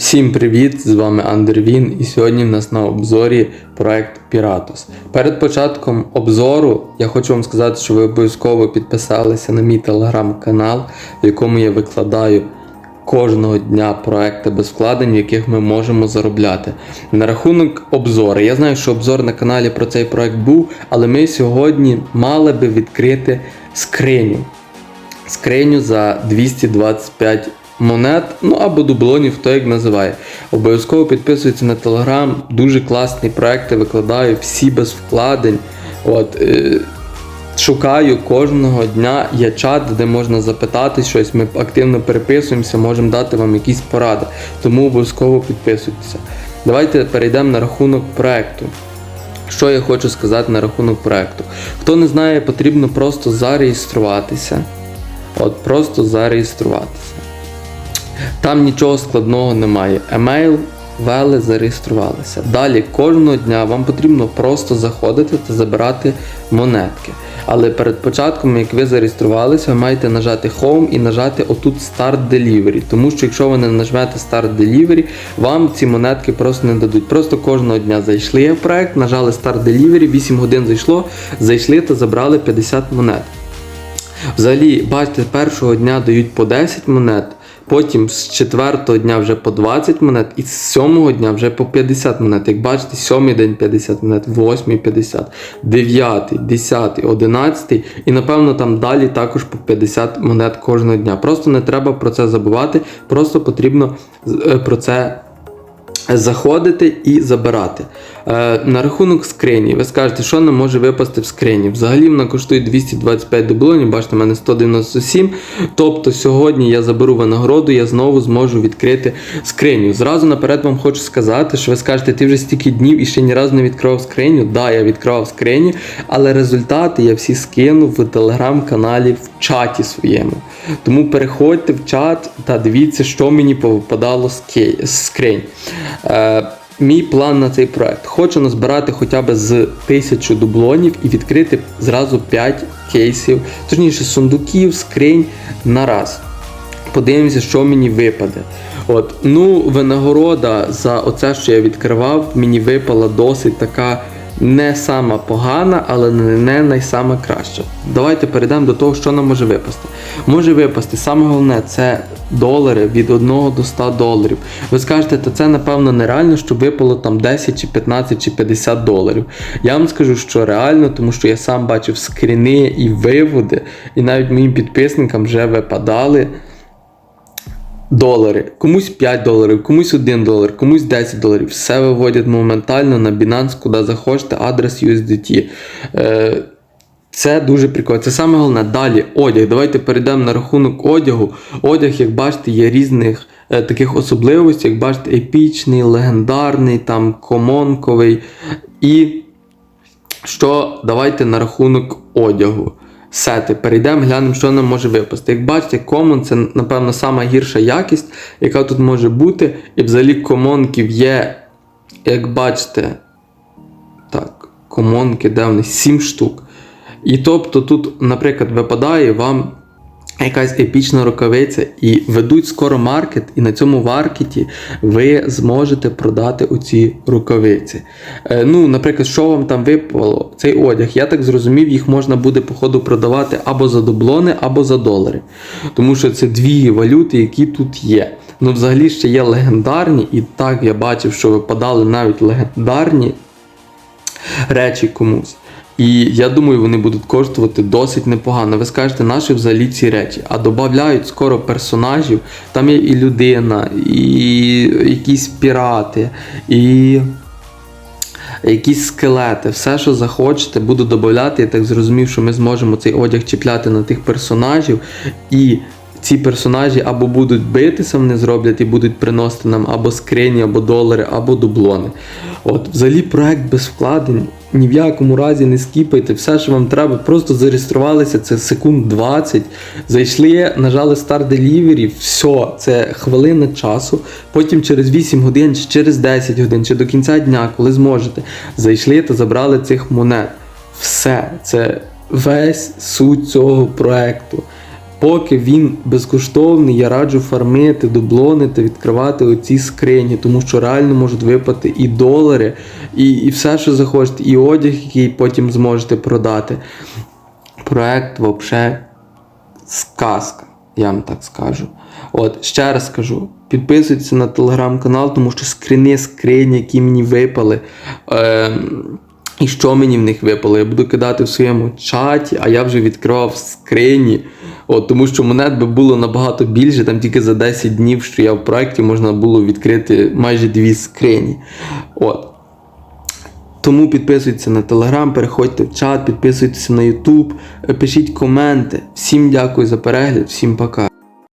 Всім привіт! З вами Андервін, і сьогодні в нас на обзорі проект Piratus. Перед початком обзору я хочу вам сказати, що ви обов'язково підписалися на мій телеграм-канал, в якому я викладаю кожного дня проекти без вкладень, в яких ми можемо заробляти. На рахунок обзору. Я знаю, що обзор на каналі про цей проект був, але ми сьогодні мали би відкрити скриню скриню за 225 монет, ну або дублонів, хто як називає. Обов'язково підписуйтесь на телеграм, дуже класні проекти викладаю, всі без вкладень. От, е, Шукаю кожного дня є чат, де можна запитати щось. Ми активно переписуємося, можемо дати вам якісь поради. Тому обов'язково підписуйтеся. Давайте перейдемо на рахунок проекту. Що я хочу сказати на рахунок проекту. Хто не знає, потрібно просто зареєструватися. От просто зареєструватися. Там нічого складного немає. Емейл ввели, зареєструвалися. Далі кожного дня вам потрібно просто заходити та забирати монетки. Але перед початком, як ви зареєструвалися, ви маєте нажати Home і нажати отут Start Delivery. Тому що якщо ви не нажмете Start Delivery, вам ці монетки просто не дадуть. Просто кожного дня зайшли в проект, нажали Start Delivery, 8 годин зайшло, зайшли та забрали 50 монет. Взагалі, бачите, першого дня дають по 10 монет, потім з четвертого дня вже по 20 монет, і з сьомого дня вже по 50 монет. Як бачите, сьомий день 50 монет, восьмий 50, дев'ятий, десятий, одинадцятий, і напевно там далі також по 50 монет кожного дня. Просто не треба про це забувати, просто потрібно е, про це заходити і забирати. Е, на рахунок скрині, ви скажете, що не може випасти в скрині. Взагалі вона коштує 225 дублонів, бачите, в мене 197. Тобто сьогодні я заберу винагороду, я знову зможу відкрити скриню. Зразу наперед вам хочу сказати, що ви скажете, ти вже стільки днів і ще ні разу не відкривав скриню. Так, да, я відкривав скриню, але результати я всі скинув в телеграм-каналі в чаті своєму. Тому переходьте в чат та дивіться, що мені попадало з скринь. Е, Мій план на цей проект. Хочу назбирати хоча б з тисячу дублонів і відкрити зразу 5 кейсів, точніше сундуків, скринь на раз. Подивимося, що мені випаде. От, ну, винагорода за оце, що я відкривав, мені випала досить така не сама погана, але не найсама краща. Давайте перейдемо до того, що нам може випасти. Може випасти, саме головне, це долари від 1 до 100 доларів. Ви скажете, то це напевно нереально, щоб випало там 10 чи 15 чи 50 доларів. Я вам скажу, що реально, тому що я сам бачив скріни і виводи, і навіть моїм підписникам вже випадали долари. Комусь 5 доларів, комусь 1 долар, комусь 10 доларів. Все виводять моментально на Binance, куди захочете, адрес USDT. Е, це дуже прикольно. Це саме головне. Далі одяг. Давайте перейдемо на рахунок одягу. Одяг, як бачите, є різних е, таких особливостей, як бачите, епічний, легендарний, там комонковий. І що давайте на рахунок одягу. Сети. Перейдемо, глянемо, що нам може випасти. Як бачите, Common це, напевно, сама гірша якість, яка тут може бути. І взагалі комонків є, як бачите, так, комонки, де вони? 7 штук. І тобто тут, наприклад, випадає вам якась епічна рукавиця, і ведуть скоро маркет, і на цьому маркеті ви зможете продати оці рукавиці. Е, ну, наприклад, що вам там випало, цей одяг, я так зрозумів, їх можна буде, походу, продавати або за дублони, або за долари. Тому що це дві валюти, які тут є. Ну, взагалі ще є легендарні, і так я бачив, що випадали навіть легендарні речі комусь. І я думаю, вони будуть коштувати досить непогано. Ви скажете, наші взагалі ці речі. А додають скоро персонажів. Там є і людина, і якісь пірати, і якісь скелети. Все, що захочете, буду додати. Я так зрозумів, що ми зможемо цей одяг чіпляти на тих персонажів. І ці персонажі або будуть битися, вони зроблять і будуть приносити нам або скрині, або долари, або дублони. От, взагалі, проект без вкладень. Ні в якому разі не скіпайте, все, що вам треба, просто зареєструвалися, це секунд 20, зайшли, нажали Start Delivery, все, це хвилина часу. Потім через 8 годин, чи через 10 годин, чи до кінця дня, коли зможете, зайшли та забрали цих монет. Все, це весь суть цього проекту. Поки він безкоштовний, я раджу фармити, дублонити, відкривати оці скрині, тому що реально можуть випати і долари, і, і все, що захочете, і одяг, який потім зможете продати. Проект взагалі сказка, я вам так скажу. От, ще раз скажу, підписуйтесь на телеграм-канал, тому що скрини скрині, які мені випали. Е, і що мені в них випало, я буду кидати в своєму чаті, а я вже відкривав скрині. От, тому що монет би було набагато більше, там тільки за 10 днів, що я в проєкті, можна було відкрити майже дві скрині. От. Тому підписуйтесь на телеграм, переходьте в чат, підписуйтесь на Ютуб, пишіть коменти. Всім дякую за перегляд, всім пока.